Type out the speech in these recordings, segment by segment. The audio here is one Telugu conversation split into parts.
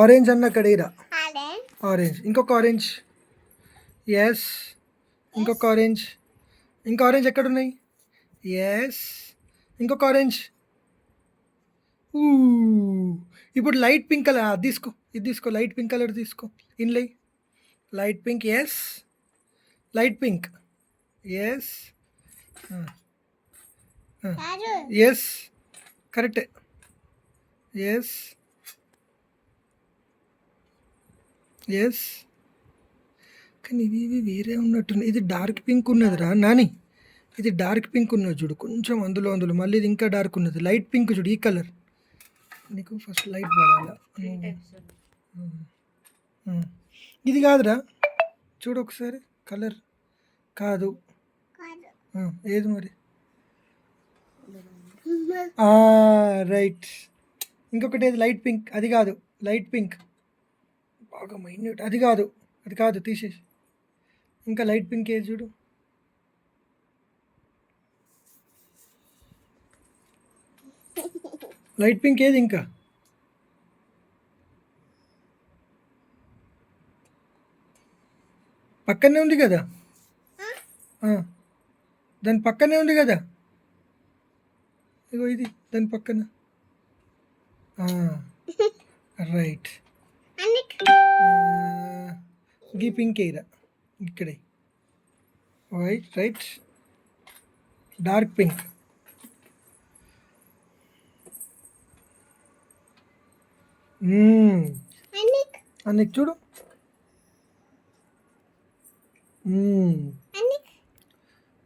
ఆరెంజ్ అన్న కడీరా ఆరెంజ్ ఇంకొక ఆరెంజ్ ఎస్ ఇంకొక ఆరెంజ్ ఇంకా ఆరెంజ్ ఎక్కడ ఉన్నాయి ఎస్ ఇంకొక ఆరెంజ్ ఊ ఇప్పుడు లైట్ పింక్ కలర్ తీసుకో. ఇది తీసుకో. లైట్ పింక్ కలర్ తీసుకో. ఇన్లై. Light pink yes light pink yes yes కరెక్టే ఎస్ ఎస్ కానీ ఇవి ఇవి వేరే ఉన్నట్టు ఇది డార్క్ పింక్ ఉన్నదిరా నాని. ఇది డార్క్ పింక్ ఉన్నది చూడు కొంచెం అందులో అందులో. మళ్ళీ ఇది ఇంకా డార్క్ ఉన్నది. లైట్ పింక్ చూడు ఈ కలర్ నీకు ఫస్ట్ లైట్ పడాలా? ఉమ్. ఉమ్. ఇది కాదురా. చూడు ఒకసారి. కలర్ కాదు. ఏది మరి? రైట్ ఇంకొకటి ఏది? లైట్ పింక్ అది కాదు. లైట్ పింక్ బాగా మైన్యూట్ అది కాదు. అది కాదు తీసేసి ఇంకా లైట్ పింక్ ఏది చూడు? లైట్ పింక్ ఏది ఇంకా? పక్కనే ఉంది కదా? దాని పక్కనే ఉంది కదా? ఇగో ఇది దాని పక్కన. రైట్ గీ పింక్ ఎయిరా ఇక్కడే. White right. డార్క్ పింక్ అన్ని అన్నకి చూడు.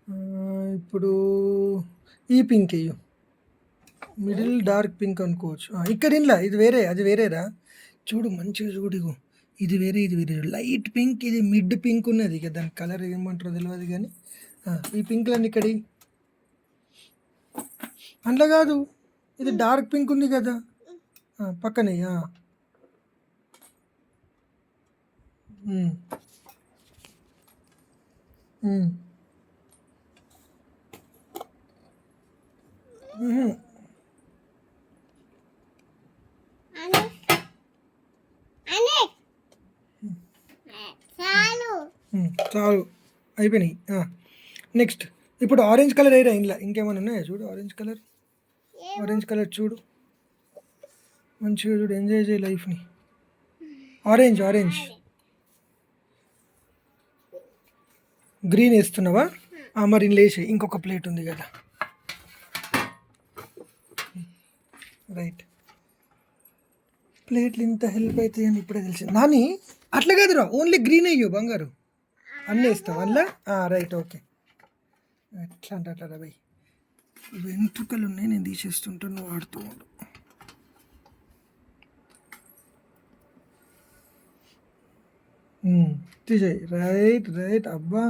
ఆ, ఇప్పుడు ఈ పింక్ అయ్యు మిడిల్ డార్క్ పింక్ అనుకోవచ్చు. ఇక్కడ ఇంట్లో ఇది వేరే అది వేరేరా? చూడు మంచిగా చూడు ఇగో ఇది వేరే ఇది వేరే. లైట్ పింక్ ఇది మిడ్ పింక్ ఉన్నది. ఇక దాని కలర్ ఏమంటారో తెలియదు కానీ ఈ పింక్లన్నీ ఇక్కడి అందులో కాదు ఇది డార్క్ పింక్ ఉంది కదా. ఆ, పక్కనే ఆ. ఉమ్. ఉమ్. మ్మ్. అన్ని అన్ని చాలు. అయిపోయినాయి. నెక్స్ట్ ఇప్పుడు ఆరెంజ్ కలర్ అయినా ఇంట్లో ఇంకేమైనా ఉన్నాయా? చూడు ఆరెంజ్ కలర్ ఆరెంజ్ కలర్ చూడు. మంచిగా చూడు ఎంజాయ్ చేయి లైఫ్ని ఆరెంజ్ ఆరెంజ్ గ్రీన్ వేస్తున్నావా? మరి లేచి ఇంకొక ప్లేట్ ఉంది కదా. రైట్ ప్లేట్లు ఇంత హెల్ప్ అవుతాయని ఇప్పుడే తెలిసింది. నాని అట్లా కాదురా. ఓన్లీ గ్రీన్ అయ్యో బంగారు. అన్నీ ఇస్తాం అందులో రైట్ ఓకే ఎట్లా అంటే అట్లా భయ్ వెంట్రుకలు ఉన్నాయి నేను తీసేస్తుంటాను నువ్వు ఉండు. తీసేయి. రైట్ రైట్ అబ్బా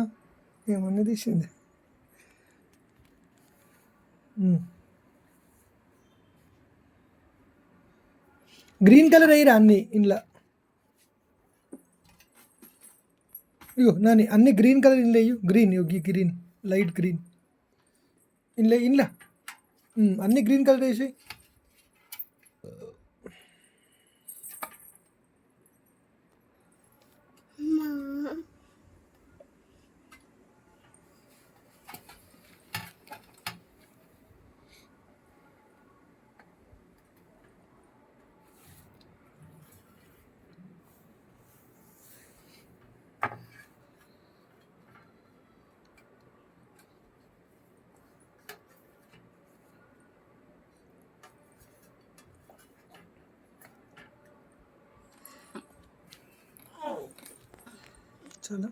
ఏమన్నా తీసింది? గ్రీన్ కలర్ అయ్యిరా అన్ని ఇంట్లో ఇగో నాని అన్ని గ్రీన్ కలర్ ఇంట్లో గ్రీన్ యోగి గ్రీన్ లైట్ గ్రీన్ ఇన్లే ఇంట్లో అన్ని గ్రీన్ కలర్ వేసి చాలా